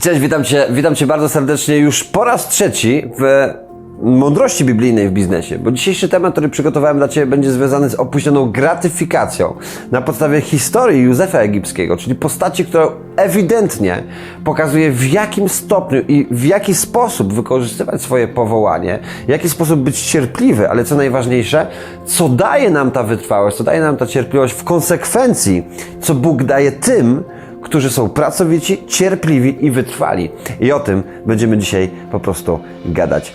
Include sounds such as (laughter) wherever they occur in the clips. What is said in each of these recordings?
Cześć, witam Cię, witam Cię bardzo serdecznie już po raz trzeci w mądrości biblijnej w biznesie, bo dzisiejszy temat, który przygotowałem dla Ciebie będzie związany z opóźnioną gratyfikacją na podstawie historii Józefa Egipskiego, czyli postaci, która ewidentnie pokazuje w jakim stopniu i w jaki sposób wykorzystywać swoje powołanie, w jaki sposób być cierpliwy, ale co najważniejsze, co daje nam ta wytrwałość, co daje nam ta cierpliwość w konsekwencji, co Bóg daje tym, którzy są pracowici, cierpliwi i wytrwali. I o tym będziemy dzisiaj po prostu gadać.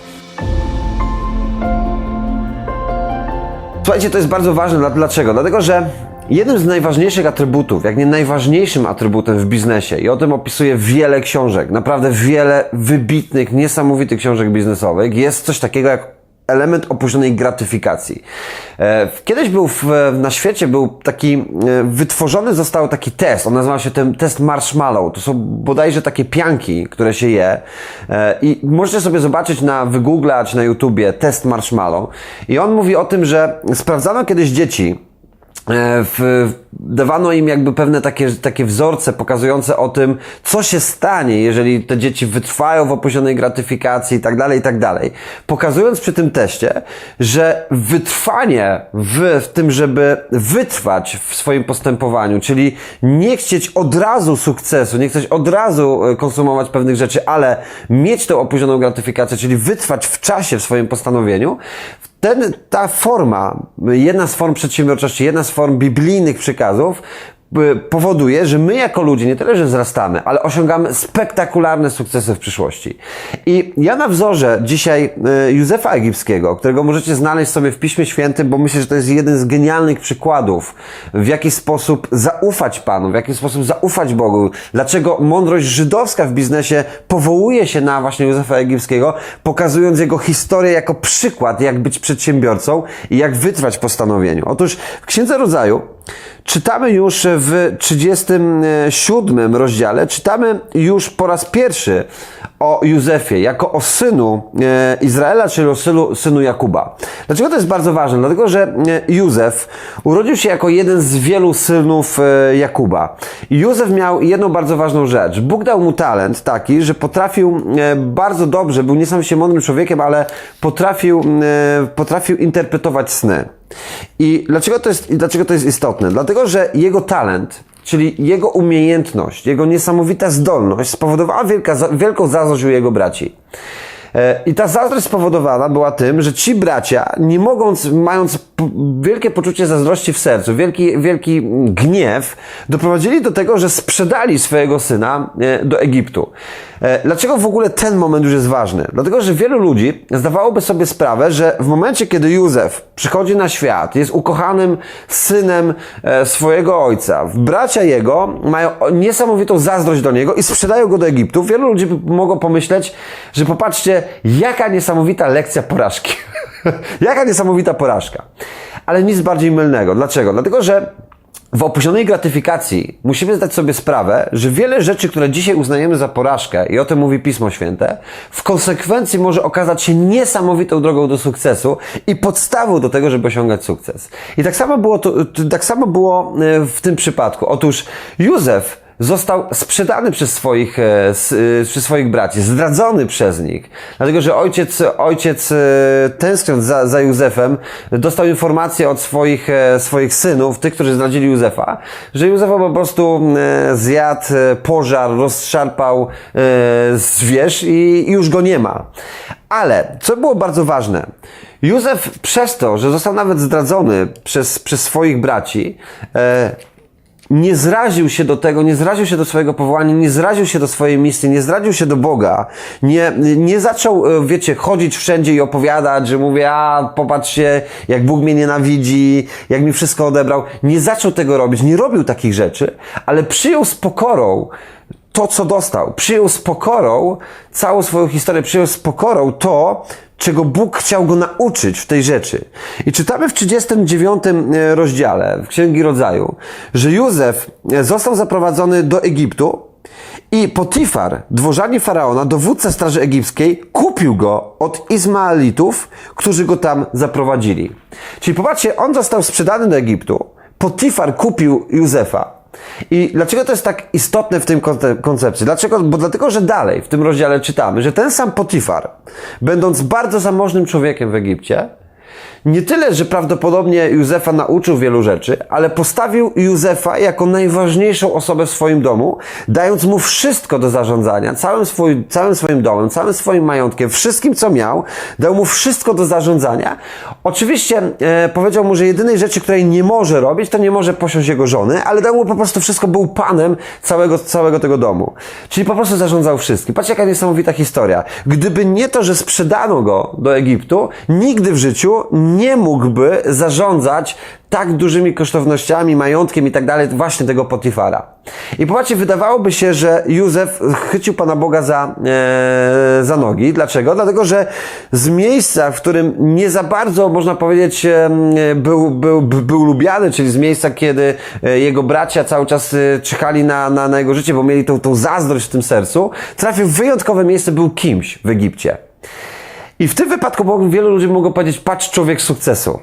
Słuchajcie, to jest bardzo ważne. Dla- Dlaczego? Dlatego, że jednym z najważniejszych atrybutów, jak nie najważniejszym atrybutem w biznesie, i o tym opisuje wiele książek, naprawdę wiele wybitnych, niesamowitych książek biznesowych, jest coś takiego jak element opóźnionej gratyfikacji. E, Kiedyś był w, na świecie był taki, e, wytworzony został taki test, on nazywa się ten test marshmallow. To są bodajże takie pianki, które się je E, i możecie sobie zobaczyć na wygooglać na YouTubie test marshmallow i on mówi o tym, że sprawdzano kiedyś dzieci, w, dawano im jakby pewne takie, takie wzorce pokazujące o tym, co się stanie, jeżeli te dzieci wytrwają w opóźnionej gratyfikacji i tak dalej, i tak dalej. Pokazując przy tym teście, że wytrwanie w, w tym, żeby wytrwać w swoim postępowaniu, czyli nie chcieć od razu sukcesu, nie chcieć od razu e, konsumować pewnych rzeczy, ale mieć tą opóźnioną gratyfikację, czyli wytrwać w czasie w swoim postanowieniu, ten, ta forma, jedna z form przedsiębiorczości, jedna z form biblijnych przykazów powoduje, że my jako ludzie nie tyle, że wzrastamy, ale osiągamy spektakularne sukcesy w przyszłości. I ja na wzorze dzisiaj y, Józefa Egipskiego, którego możecie znaleźć sobie w Piśmie Świętym, bo myślę, że to jest jeden z genialnych przykładów, w jaki sposób zaufać Panu, w jaki sposób zaufać Bogu, dlaczego mądrość żydowska w biznesie powołuje się na właśnie Józefa Egipskiego, pokazując jego historię jako przykład, jak być przedsiębiorcą i jak wytrwać postanowieniu. Otóż w Księdze Rodzaju czytamy już w 37 rozdziale, czytamy już po raz pierwszy o Józefie, jako o synu e, Izraela, czyli o synu, synu Jakuba. Dlaczego to jest bardzo ważne? Dlatego, że e, Józef urodził się jako jeden z wielu synów e, Jakuba. I Józef miał jedną bardzo ważną rzecz. Bóg dał mu talent taki, że potrafił bardzo dobrze, był niesamowicie mądrym człowiekiem, ale potrafił, potrafił interpretować sny. I dlaczego to jest, dlaczego to jest istotne? Dlatego, że jego talent, czyli jego umiejętność, jego niesamowita zdolność spowodowała wielka, wielką zazdrość u jego braci. E, I ta zazdrość spowodowana była tym, że ci bracia, nie mogąc, mając wielkie poczucie zazdrości w sercu, wielki, wielki gniew, doprowadzili do tego, że sprzedali swojego syna e, do Egiptu. E, Dlaczego w ogóle ten moment już jest ważny? Dlatego, że wielu ludzi zdawałoby sobie sprawę, że w momencie, kiedy Józef przychodzi na świat, jest ukochanym synem swojego ojca, bracia jego mają niesamowitą zazdrość do niego i sprzedają go do Egiptu. Wielu ludzi mogą pomyśleć, że popatrzcie, jaka niesamowita lekcja porażki. (laughs) jaka niesamowita porażka. Ale nic bardziej mylnego. Dlaczego? Dlatego, że w opóźnionej gratyfikacji musimy zdać sobie sprawę, że wiele rzeczy, które dzisiaj uznajemy za porażkę, i o tym mówi Pismo Święte, w konsekwencji może okazać się niesamowitą drogą do sukcesu i podstawą do tego, żeby osiągać sukces. I tak samo było, to, tak samo było e, w tym przypadku. Otóż Józef został sprzedany przez swoich, e, e, przez swoich braci, zdradzony przez nich. Dlatego, że ojciec, ojciec e, tęskniąc za, za Józefem, dostał informację od swoich, swoich synów, tych, którzy zdradzili Józefa, że Józefa po prostu zjadł pożar, rozszarpał zwierz i, już go nie ma. Ale, co było bardzo ważne, Józef przez to, że został nawet zdradzony przez, przez swoich braci, nie zraził się do tego, nie zraził się do swojego powołania, nie zraził się do swojej misji, nie zraził się do Boga, nie, nie zaczął, e, wiecie, chodzić wszędzie i opowiadać, że mówię, a popatrzcie, jak Bóg mnie nienawidzi, jak mi wszystko odebrał. Nie zaczął tego robić, nie robił takich rzeczy, ale przyjął z pokorą to, co dostał. Przyjął z pokorą całą swoją historię, przyjął z pokorą to, czego Bóg chciał go nauczyć w tej rzeczy. I czytamy w 39 rozdziale w Księgi Rodzaju, że Józef e, został zaprowadzony do Egiptu i Potifar, dworzanie faraona, dowódca straży egipskiej, kupił go od Izmaelitów, którzy go tam zaprowadzili. Czyli popatrzcie, on został sprzedany do Egiptu. Potifar kupił Józefa. I dlaczego to jest tak istotne w tym koncepcji? Dlaczego? Bo dlatego, że dalej w tym rozdziale czytamy, że ten sam Potifar, będąc bardzo zamożnym człowiekiem w Egipcie, nie tyle, że prawdopodobnie Józefa nauczył wielu rzeczy, ale postawił Józefa jako najważniejszą osobę w swoim domu, dając mu wszystko do zarządzania, całym, swój, całym swoim domem, całym swoim majątkiem, wszystkim co miał, dał mu wszystko do zarządzania. Oczywiście e, powiedział mu, że jedynej rzeczy, której nie może robić, to nie może posiąść jego żony, ale dał mu po prostu wszystko, był panem całego, całego tego domu. Czyli po prostu zarządzał wszystkim. Patrzcie, jaka niesamowita historia. Gdyby nie to, że sprzedano go do Egiptu, nigdy w życiu nie mógłby zarządzać tak dużymi kosztownościami, majątkiem i tak dalej, właśnie tego Potifara. I popatrzcie, wydawałoby się, że Józef chwycił Pana Boga za, e, za nogi. Dlaczego? Dlatego, że z miejsca, w którym nie za bardzo, można powiedzieć, był, był, był lubiany, czyli z miejsca, kiedy e, jego bracia cały czas e, czekali na, na, na jego życie, bo mieli tą, tą zazdrość w tym sercu, trafił w wyjątkowe miejsce, był kimś w Egipcie. I w tym wypadku wielu ludzi mogło powiedzieć, patrz człowiek sukcesu.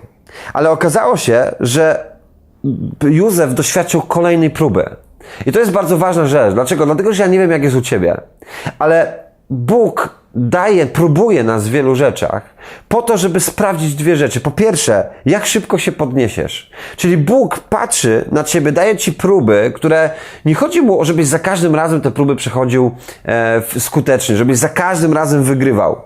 Ale okazało się, że Józef doświadczył kolejnej próby. I to jest bardzo ważna rzecz. Dlaczego? Dlatego, że ja nie wiem, jak jest u ciebie. Ale Bóg daje, próbuje nas w wielu rzeczach po to, żeby sprawdzić dwie rzeczy. Po pierwsze, jak szybko się podniesiesz. Czyli Bóg patrzy na ciebie, daje ci próby, które nie chodzi mu o, żebyś za każdym razem te próby przechodził e, skutecznie, żebyś za każdym razem wygrywał.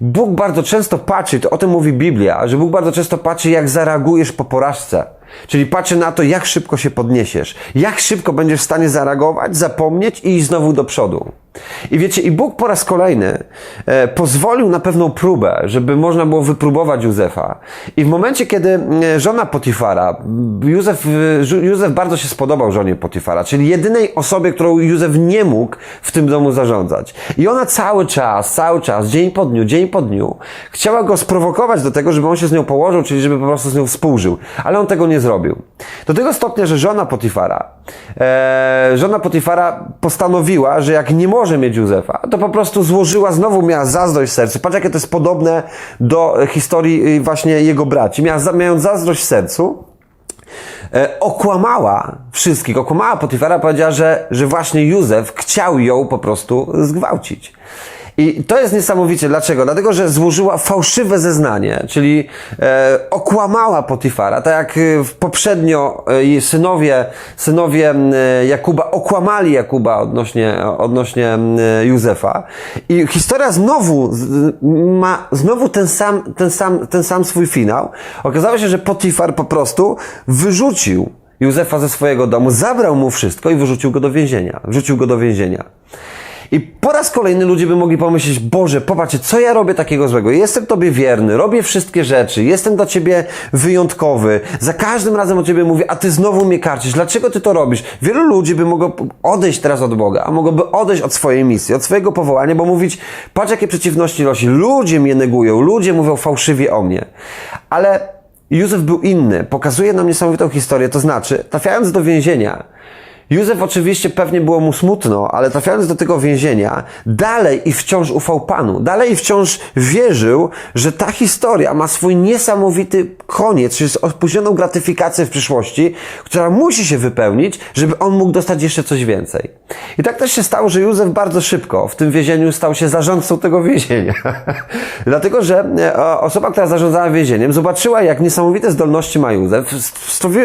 Bóg bardzo często patrzy, to o tym mówi Biblia, że Bóg bardzo często patrzy, jak zareagujesz po porażce. Czyli patrzy na to, jak szybko się podniesiesz, jak szybko będziesz w stanie zareagować, zapomnieć i znowu do przodu. I wiecie, i Bóg po raz kolejny e, pozwolił na pewną próbę, żeby można było wypróbować Józefa. I w momencie, kiedy e, żona Potifara, Józef, e, Józef bardzo się spodobał żonie Potifara, czyli jedynej osobie, którą Józef nie mógł w tym domu zarządzać. I ona cały czas, cały czas, dzień po dniu, dzień po dniu, chciała go sprowokować do tego, żeby on się z nią położył, czyli żeby po prostu z nią współżył. Ale on tego nie zrobił. Do tego stopnia, że żona Potifara, e, żona Potifara postanowiła, że jak nie może mieć Józefa, to po prostu złożyła, znowu miała zazdrość w sercu. Patrz, jakie to jest podobne do e, historii e, właśnie jego braci. Miała, mając zazdrość w sercu, e, okłamała wszystkich, okłamała Potifara, powiedziała, że, że właśnie Józef chciał ją po prostu zgwałcić. I to jest niesamowicie. Dlaczego? Dlatego, że złożyła fałszywe zeznanie, czyli e, okłamała Potifara, tak jak e, poprzednio jej synowie, synowie e, Jakuba okłamali Jakuba odnośnie, odnośnie e, Józefa. I historia znowu ma znowu ten sam, ten sam, ten sam swój finał. Okazało się, że Potifar po prostu wyrzucił Józefa ze swojego domu, zabrał mu wszystko i wyrzucił go do więzienia. Wrzucił go do więzienia. I po raz kolejny ludzie by mogli pomyśleć, Boże, popatrzcie, co ja robię takiego złego? Jestem Tobie wierny, robię wszystkie rzeczy, jestem dla Ciebie wyjątkowy, za każdym razem o Ciebie mówię, a Ty znowu mnie karcisz, dlaczego Ty to robisz? Wielu ludzi by mogło odejść teraz od Boga, a mogłoby odejść od swojej misji, od swojego powołania, bo mówić, patrz jakie przeciwności losi, ludzie mnie negują, ludzie mówią fałszywie o mnie. Ale Józef był inny, pokazuje nam niesamowitą historię, to znaczy, trafiając do więzienia, Józef oczywiście pewnie było mu smutno, ale trafiając do tego więzienia, dalej i wciąż ufał Panu. Dalej i wciąż wierzył, że ta historia ma swój niesamowity koniec, czyli z opóźnioną gratyfikację w przyszłości, która musi się wypełnić, żeby on mógł dostać jeszcze coś więcej. I tak też się stało, że Józef bardzo szybko w tym więzieniu stał się zarządcą tego więzienia. (laughs) Dlatego, że e, osoba, która zarządzała więzieniem, zobaczyła, jak niesamowite zdolności ma Józef,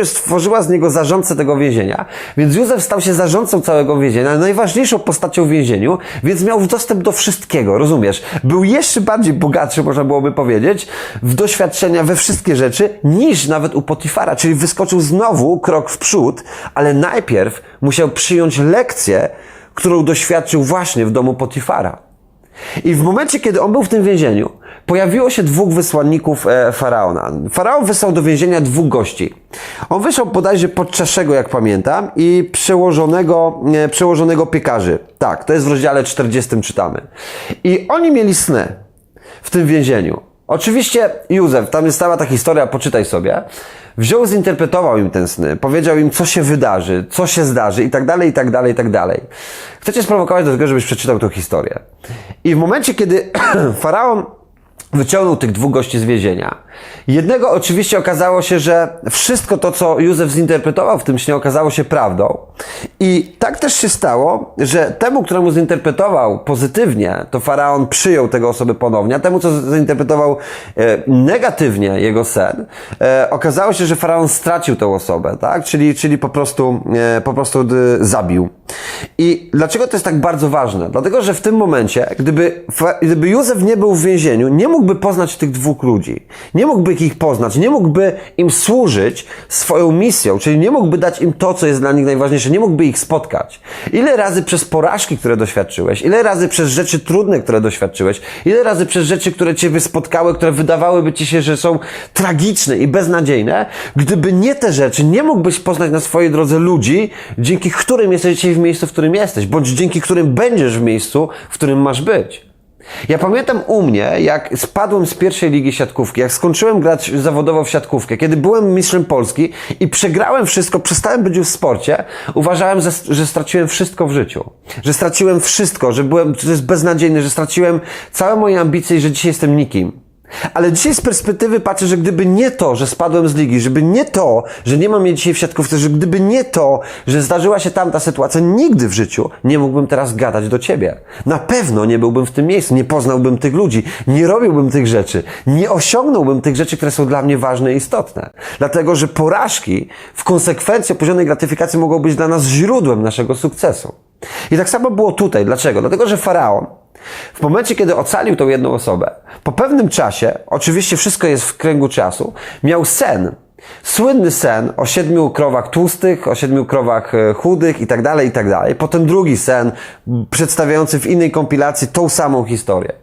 stworzyła z niego zarządcę tego więzienia, więc Józef stał się zarządcą całego więzienia, najważniejszą postacią w więzieniu, więc miał dostęp do wszystkiego, rozumiesz? Był jeszcze bardziej bogatszy, można byłoby powiedzieć, w doświadczenia, we wszystkie rzeczy, niż nawet u Potifara, czyli wyskoczył znowu krok w przód, ale najpierw musiał przyjąć lekcję, którą doświadczył właśnie w domu Potifara. I w momencie, kiedy on był w tym więzieniu, pojawiło się dwóch wysłanników e, faraona. Faraon wysłał do więzienia dwóch gości. On wysłał bodajże podczaszego, jak pamiętam, i przełożonego, e, przełożonego piekarzy. Tak, to jest w rozdziale 40 czytamy. I oni mieli sny w tym więzieniu. Oczywiście Józef, tam jest cała ta historia, poczytaj sobie, wziął, zinterpretował im ten sny, powiedział im, co się wydarzy, co się zdarzy i tak dalej, i tak dalej, i tak dalej. Chcę cię sprowokować do tego, żebyś przeczytał tę historię. I w momencie, kiedy (clears throat) faraon wyciągnął tych dwóch gości z więzienia, Jednego oczywiście okazało się, że wszystko to, co Józef zinterpretował w tym śnie, okazało się prawdą. I tak też się stało, że temu, któremu zinterpretował pozytywnie, to faraon przyjął tego osoby ponownie, a temu, co zinterpretował e, negatywnie jego sen, e, okazało się, że faraon stracił tę osobę, tak? Czyli, czyli po prostu, e, po prostu zabił. I dlaczego to jest tak bardzo ważne? Dlatego, że w tym momencie, gdyby, gdyby Józef nie był w więzieniu, nie mógłby poznać tych dwóch ludzi. Nie mógłby ich poznać, nie mógłby im służyć swoją misją, czyli nie mógłby dać im to, co jest dla nich najważniejsze, nie mógłby ich spotkać. Ile razy przez porażki, które doświadczyłeś, ile razy przez rzeczy trudne, które doświadczyłeś, ile razy przez rzeczy, które ciebie spotkały, które wydawałyby ci się, że są tragiczne i beznadziejne, gdyby nie te rzeczy, nie mógłbyś poznać na swojej drodze ludzi, dzięki którym jesteś dzisiaj w miejscu, w którym jesteś, bądź dzięki którym będziesz w miejscu, w którym masz być. Ja pamiętam u mnie, jak spadłem z pierwszej ligi siatkówki, jak skończyłem grać zawodowo w siatkówkę, kiedy byłem mistrzem Polski i przegrałem wszystko, przestałem być w sporcie, uważałem, że, straciłem wszystko w życiu. Że straciłem wszystko, że byłem, że jest beznadziejne, że straciłem całe moje ambicje i że dzisiaj jestem nikim. Ale dzisiaj z perspektywy patrzę, że gdyby nie to, że spadłem z ligi, żeby nie to, że nie mam mnie dzisiaj w siatkówce, że gdyby nie to, że zdarzyła się tamta sytuacja, nigdy w życiu nie mógłbym teraz gadać do ciebie. Na pewno nie byłbym w tym miejscu, nie poznałbym tych ludzi, nie robiłbym tych rzeczy, nie osiągnąłbym tych rzeczy, które są dla mnie ważne i istotne. Dlatego, że porażki w konsekwencji opóźnionej gratyfikacji mogą być dla nas źródłem naszego sukcesu. I tak samo było tutaj. Dlaczego? Dlatego, że faraon w momencie, kiedy ocalił tą jedną osobę, po pewnym czasie, oczywiście wszystko jest w kręgu czasu, miał sen. Słynny sen o siedmiu krowach tłustych, o siedmiu krowach e, chudych i tak dalej, i tak dalej. Potem drugi sen przedstawiający w innej kompilacji tą samą historię.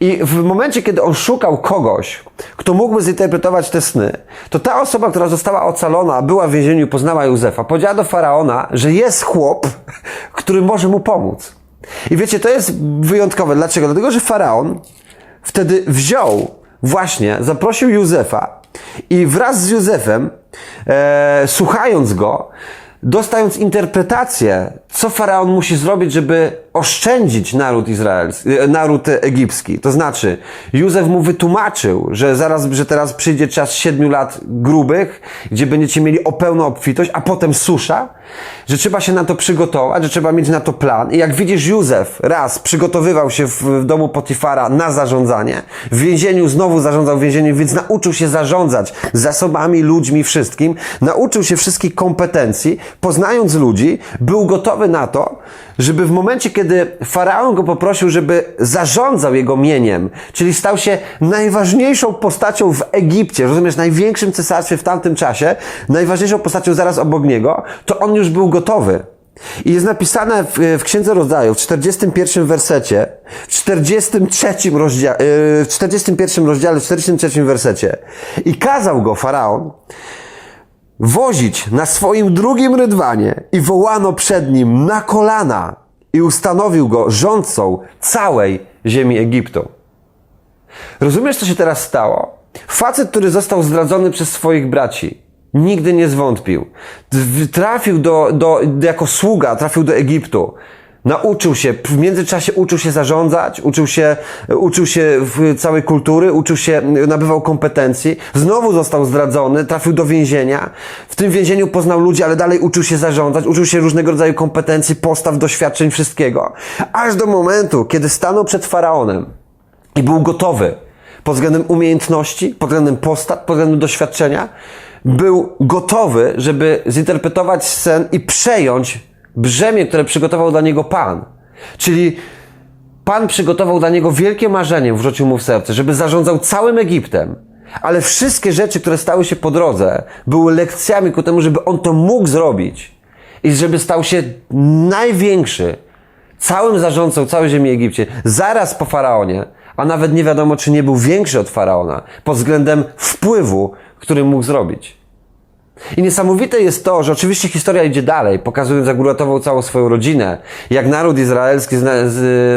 I w momencie, kiedy on szukał kogoś, kto mógłby zinterpretować te sny, to ta osoba, która została ocalona, była w więzieniu poznała Józefa, powiedziała do faraona, że jest chłop, (laughs) który może mu pomóc. I wiecie, to jest wyjątkowe. Dlaczego? Dlatego, że faraon wtedy wziął, właśnie, zaprosił Józefa i wraz z Józefem, e, słuchając go, dostając interpretację, co faraon musi zrobić, żeby oszczędzić naród izraelski, e, naród egipski. To znaczy, Józef mu wytłumaczył, że zaraz, że teraz przyjdzie czas siedmiu lat grubych, gdzie będziecie mieli o pełną obfitość, a potem susza, że trzeba się na to przygotować, że trzeba mieć na to plan. I jak widzisz, Józef raz przygotowywał się w, w domu Potifara na zarządzanie, w więzieniu znowu zarządzał więzieniem, więc nauczył się zarządzać zasobami, ludźmi, wszystkim. Nauczył się wszystkich kompetencji, poznając ludzi, był gotowy na to, żeby w momencie, kiedy faraon go poprosił, żeby zarządzał jego mieniem, czyli stał się najważniejszą postacią w Egipcie, rozumiesz, największym cesarstwie w tamtym czasie, najważniejszą postacią zaraz obok niego, to on już był gotowy. I jest napisane w, w Księdze Rodzajów, w 41 wersecie, w 43 rozdziale, w 41 rozdziale, w 43 wersecie. I kazał go faraon wozić na swoim drugim rydwanie i wołano przed nim na kolana i ustanowił go rządcą całej ziemi Egiptu. Rozumiesz, co się teraz stało? Facet, który został zdradzony przez swoich braci, nigdy nie zwątpił. Trafił do, do, jako sługa, trafił do Egiptu. Nauczył się, w międzyczasie uczył się zarządzać, uczył się, uczył się całej kultury, uczył się, nabywał kompetencji. Znowu został zdradzony, trafił do więzienia. W tym więzieniu poznał ludzi, ale dalej uczył się zarządzać, uczył się różnego rodzaju kompetencji, postaw, doświadczeń, wszystkiego. Aż do momentu, kiedy stanął przed faraonem i był gotowy pod względem umiejętności, pod względem postaw, pod względem doświadczenia, był gotowy, żeby zinterpretować sen i przejąć brzemię, które przygotował dla niego Pan. Czyli Pan przygotował dla niego wielkie marzenie, wrzucił mu w serce, żeby zarządzał całym Egiptem. Ale wszystkie rzeczy, które stały się po drodze, były lekcjami ku temu, żeby on to mógł zrobić. I żeby stał się największy, całym zarządcą całej ziemi Egipcie, zaraz po faraonie, a nawet nie wiadomo, czy nie był większy od faraona, pod względem wpływu, który mógł zrobić. I niesamowite jest to, że oczywiście historia idzie dalej, pokazując, jak uratował całą swoją rodzinę, jak naród izraelski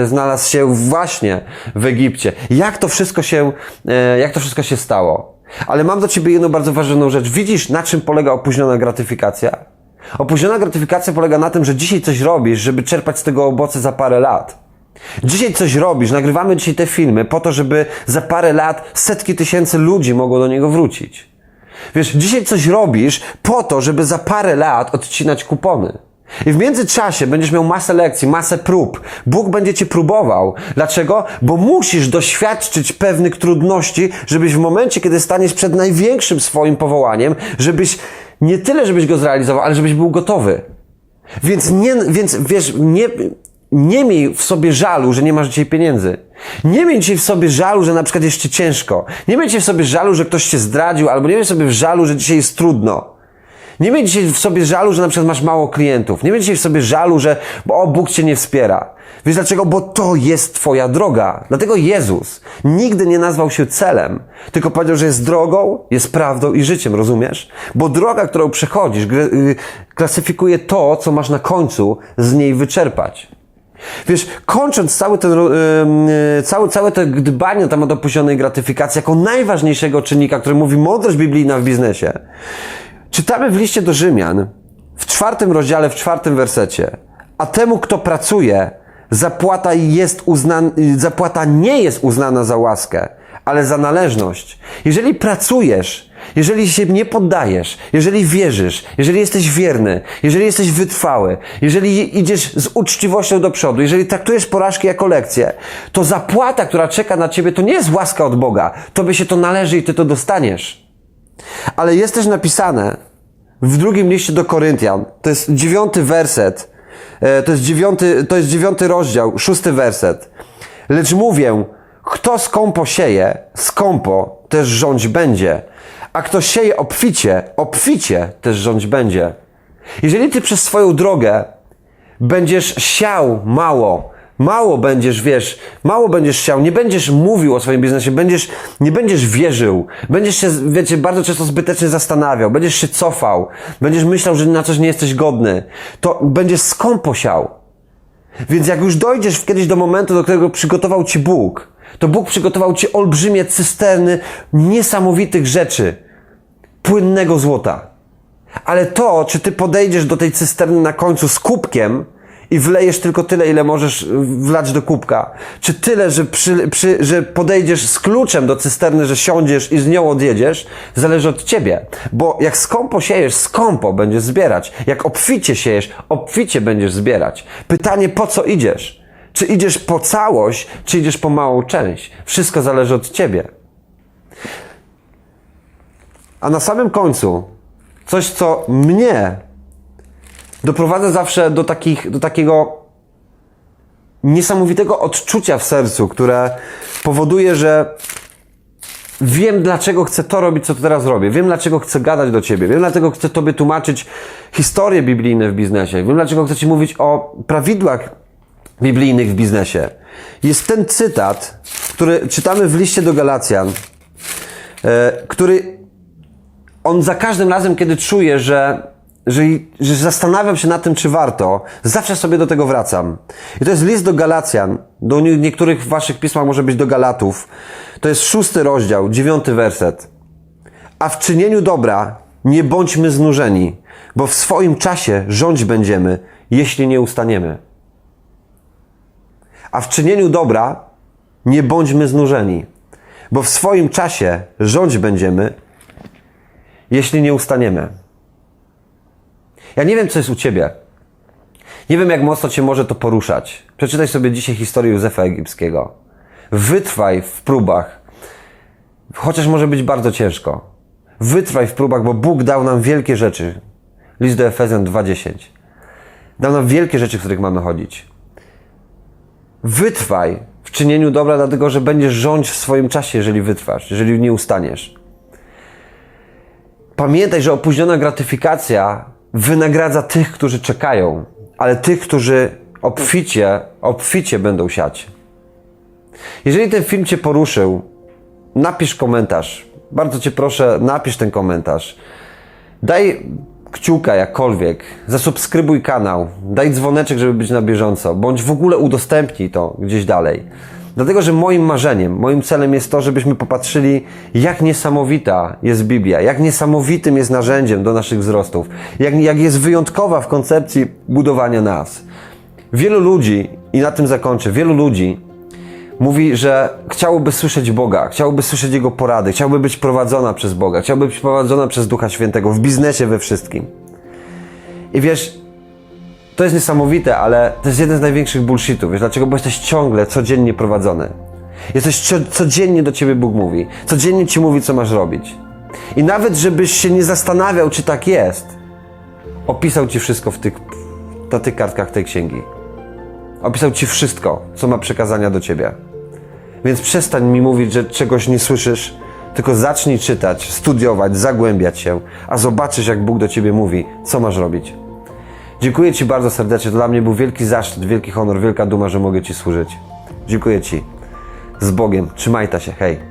znalazł się właśnie w Egipcie, jak to wszystko się, e, jak to wszystko się stało. Ale mam do ciebie jedną bardzo ważną rzecz. Widzisz, na czym polega opóźniona gratyfikacja? Opóźniona gratyfikacja polega na tym, że dzisiaj coś robisz, żeby czerpać z tego owoce za parę lat. Dzisiaj coś robisz, nagrywamy dzisiaj te filmy po to, żeby za parę lat setki tysięcy ludzi mogło do niego wrócić. Wiesz, dzisiaj coś robisz po to, żeby za parę lat odcinać kupony. I w międzyczasie będziesz miał masę lekcji, masę prób. Bóg będzie cię próbował. Dlaczego? Bo musisz doświadczyć pewnych trudności, żebyś w momencie, kiedy staniesz przed największym swoim powołaniem, żebyś nie tyle, żebyś go zrealizował, ale żebyś był gotowy. Więc nie, więc wiesz, nie, nie miej w sobie żalu, że nie masz dzisiaj pieniędzy. Nie miej dzisiaj w sobie żalu, że na przykład jest ci ciężko. Nie miej dzisiaj w sobie żalu, że ktoś cię zdradził, albo nie miej w sobie żalu, że dzisiaj jest trudno. Nie miej dzisiaj w sobie żalu, że na przykład masz mało klientów. Nie miej dzisiaj w sobie żalu, że o, Bóg cię nie wspiera. Wiesz dlaczego? Bo to jest twoja droga. Dlatego Jezus nigdy nie nazwał się celem, tylko powiedział, że jest drogą, jest prawdą i życiem, rozumiesz? Bo droga, którą przechodzisz, y, klasyfikuje to, co masz na końcu z niej wyczerpać. Wiesz, kończąc cały ten, ro- ym, y, całe, to dbanie na temat opóźnionej gratyfikacji jako najważniejszego czynnika, który mówi mądrość biblijna w biznesie, czytamy w liście do Rzymian, w czwartym rozdziale, w czwartym wersecie, a temu, kto pracuje, zapłata jest uznan- zapłata nie jest uznana za łaskę, ale za należność. Jeżeli pracujesz, jeżeli się nie poddajesz, jeżeli wierzysz, jeżeli jesteś wierny, jeżeli jesteś wytrwały, jeżeli idziesz z uczciwością do przodu, jeżeli traktujesz porażki jako lekcję, to zapłata, która czeka na ciebie, to nie jest łaska od Boga. Tobie się to należy i ty to dostaniesz. Ale jest też napisane w drugim liście do Koryntian, to jest dziewiąty werset, e, to jest dziewiąty, to jest dziewiąty rozdział, szósty werset. Lecz mówię, kto skąpo sieje, skąpo też rządź będzie, a kto sieje obficie, obficie też rządź będzie. Jeżeli ty przez swoją drogę będziesz siał mało, mało będziesz, wiesz, mało będziesz siał, nie będziesz mówił o swoim biznesie, będziesz, nie będziesz wierzył, będziesz się, wiecie, bardzo często zbytecznie zastanawiał, będziesz się cofał, będziesz myślał, że na coś nie jesteś godny, to będziesz skąpo siał. Więc jak już dojdziesz kiedyś do momentu, do którego przygotował Ci Bóg, to Bóg przygotował Ci olbrzymie cysterny niesamowitych rzeczy, płynnego złota. Ale to, czy Ty podejdziesz do tej cysterny na końcu z kubkiem i wlejesz tylko tyle, ile możesz wlać do kubka, czy tyle, że, przy, przy, że podejdziesz z kluczem do cysterny, że siądziesz i z nią odjedziesz, zależy od Ciebie. Bo jak skąpo siejesz, skąpo będziesz zbierać. Jak obficie siejesz, obficie będziesz zbierać. Pytanie, po co idziesz? Czy idziesz po całość, czy idziesz po małą część? Wszystko zależy od Ciebie. A na samym końcu, coś, co mnie doprowadza zawsze do, takich, do takiego niesamowitego odczucia w sercu, które powoduje, że wiem, dlaczego chcę to robić, co teraz robię. Wiem, dlaczego chcę gadać do ciebie. Wiem, dlaczego chcę tobie tłumaczyć historie biblijne w biznesie. Wiem, dlaczego chcę ci mówić o prawidłach biblijnych w biznesie. Jest ten cytat, który czytamy w liście do Galacjan, e, który on za każdym razem, kiedy czuję, że, że, że zastanawiam się nad tym, czy warto, zawsze sobie do tego wracam. I to jest list do Galacjan. Do nie- niektórych waszych pismach może być do Galatów. To jest szósty rozdział, dziewiąty werset. A w czynieniu dobra nie bądźmy znużeni, bo w swoim czasie rządź będziemy, jeśli nie ustaniemy. A w czynieniu dobra nie bądźmy znużeni, bo w swoim czasie rządź będziemy, jeśli nie ustaniemy. Ja nie wiem, co jest u ciebie. Nie wiem, jak mocno cię może to poruszać. Przeczytaj sobie dzisiaj historię Józefa Egipskiego. Wytrwaj w próbach, chociaż może być bardzo ciężko. Wytrwaj w próbach, bo Bóg dał nam wielkie rzeczy. List do Efezjan 2:10. Dał nam wielkie rzeczy, w których mamy chodzić. Wytrwaj w czynieniu dobra, dlatego że będziesz rządź w swoim czasie, jeżeli wytrwasz, jeżeli nie ustaniesz. Pamiętaj, że opóźniona gratyfikacja wynagradza tych, którzy czekają, ale tych, którzy obficie, obficie będą siać. Jeżeli ten film Cię poruszył, napisz komentarz. Bardzo Cię proszę, napisz ten komentarz. Daj kciuka jakkolwiek, zasubskrybuj kanał, daj dzwoneczek, żeby być na bieżąco, bądź w ogóle udostępnij to gdzieś dalej. Dlatego, że moim marzeniem, moim celem jest to, żebyśmy popatrzyli, jak niesamowita jest Biblia, jak niesamowitym jest narzędziem do naszych wzrostów, jak, jak jest wyjątkowa w koncepcji budowania nas. Wielu ludzi i na tym zakończę, wielu ludzi mówi, że chciałoby słyszeć Boga, chciałoby słyszeć Jego porady, chciałoby być prowadzona przez Boga, chciałoby być prowadzona przez Ducha Świętego w biznesie, we wszystkim. I wiesz, to jest niesamowite, ale to jest jeden z największych bullshitów. Wiesz dlaczego? Bo jesteś ciągle, codziennie prowadzony. Jesteś codziennie do ciebie Bóg mówi. Codziennie ci mówi, co masz robić. I nawet, żebyś się nie zastanawiał, czy tak jest, opisał ci wszystko w tych, na tych kartkach tej księgi. Opisał ci wszystko, co ma przekazania do ciebie. Więc przestań mi mówić, że czegoś nie słyszysz, tylko zacznij czytać, studiować, zagłębiać się, a zobaczysz, jak Bóg do ciebie mówi, co masz robić. Dziękuję Ci bardzo serdecznie. Dla mnie był wielki zaszczyt, wielki honor, wielka duma, że mogę Ci służyć. Dziękuję Ci. Z Bogiem. Trzymaj się. Hej.